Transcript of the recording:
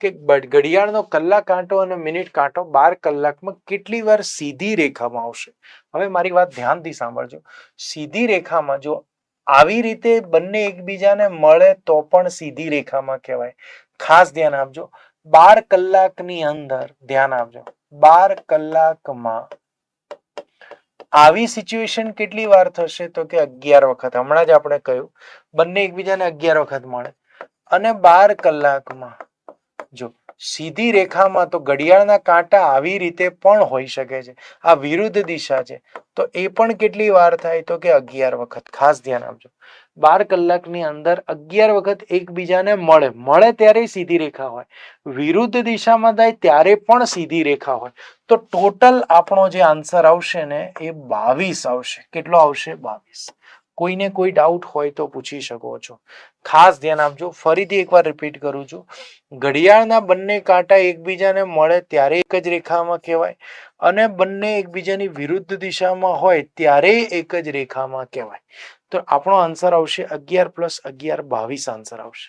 કે ઘડિયાળનો કલાક કાંટો અને મિનિટ કાંટો બાર કલાકમાં કેટલી વાર સીધી રેખામાં આવશે? હવે મારી વાત ધ્યાનથી સાંભળજો. સીધી રેખામાં જો આવી રીતે બંને એકબીજાને મળે તો પણ સીધી રેખામાં કહેવાય. ખાસ ધ્યાન આપજો. બાર કલાકની અંદર, ધ્યાન આપજો. બાર કલાકમાં આવી સિચ્યુએશન કેટલી વાર થશે? તો કે અગિયાર વખત. હમણાં જ આપણે કહ્યું, બંને એકબીજાને અગિયાર વખત મળે. અને બાર કલાકમાં જો સીધી રેખામાં તો ઘડિયાળના કાંટા આવી રીતે પણ હોઈ શકે છે. આ વિરુદ્ધ દિશા છે. તો એ પણ કેટલી વાર થાય તો કે અગિયાર વખત? ખાસ ધ્યાન આપજો. બાર કલાકની અંદર અગિયાર વખત એકબીજાને મળે. મળે ત્યારે સીધી રેખા હોય. વિરુદ્ધ દિશામાં થાય ત્યારે પણ સીધી રેખા હોય. તો ટોટલ આપણો જે આન્સર આવશે ને એ બાવીસ આવશે. કેટલો આવશે? બાવીસ. કોઈને કોઈ ડાઉટ હોય તો પૂછી શકો છો. ખાસ ધ્યાન આપજો. ફરીથી એકવાર રિપીટ કરું છું. ઘડિયાળના બંને કાંટા એકબીજાને મળે ત્યારે એક જ રેખામાં કહેવાય અને બંને એકબીજાની વિરુદ્ધ દિશામાં હોય ત્યારે એક જ રેખામાં કહેવાય. તો આપણો આન્સર આવશે અગિયાર પ્લસ અગિયાર બાવીસ આન્સર આવશે.